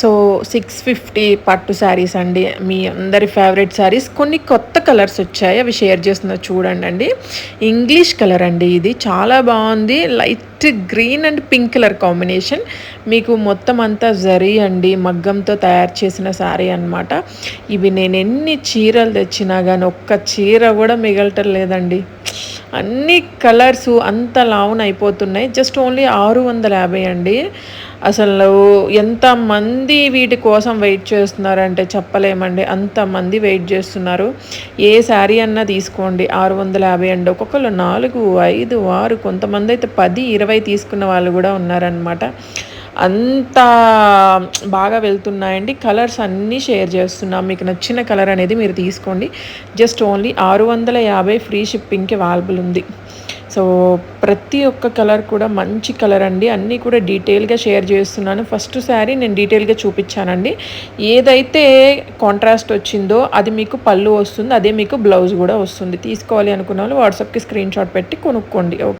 So six fifty పట్టు శారీస్ అండి. మీ అందరి ఫేవరెట్ శారీస్. కొన్ని కొత్త కలర్స్ వచ్చాయి. అవి షేర్ చేస్తున్నా చూడండి అండి ఇంగ్లీష్ కలర్ అండి ఇది. చాలా బాగుంది. Light green and pink colour combination మీకు మొత్తం అంతా జరీ అండి. మగ్గంతో తయారు చేసిన శారీ అనమాట ఇవి నేను ఎన్ని చీరలు తెచ్చినా కానీ ఒక్క చీర కూడా మిగలటం లేదండి అన్ని కలర్స్ అంత లావున అయిపోతున్నాయి. జస్ట్ ఓన్లీ ఆరు వందల యాభై అండి. అసలు ఎంతమంది వీటి కోసం వెయిట్ చేస్తున్నారంటే చెప్పలేమండి. అంతమంది వెయిట్ చేస్తున్నారు. ఏ శారీ అన్నా తీసుకోండి. ఆరు వందల యాభై అండి. ఒక్కొక్కరు నాలుగు ఐదు ఆరు కొంతమంది అయితే పది ఇరవై తీసుకున్న వాళ్ళు కూడా ఉన్నారనమాట అంత బాగా వెళ్తున్నాయండి. కలర్స్ అన్నీ షేర్ చేస్తున్నాం. మీకు నచ్చిన కలర్ అనేది మీరు తీసుకోండి. జస్ట్ ఓన్లీ ఆరు వందల యాభై ఫ్రీ షిప్పింగ్కి అవైలబుల్ ఉంది. సో ప్రతి ఒక్క కలర్ కూడా మంచి కలర్ అండి. అన్నీ కూడా డీటెయిల్గా షేర్ చేస్తున్నాను. ఫస్ట్ శారీ నేను డీటెయిల్గా చూపించానండి. ఏదైతే కాంట్రాస్ట్ వచ్చిందో అది మీకు పళ్ళు వస్తుంది. అదే మీకు బ్లౌజ్ కూడా వస్తుంది. తీసుకోవాలి అనుకున్న వాళ్ళు వాట్సాప్కి స్క్రీన్ షాట్ పెట్టి కొనుక్కోండి.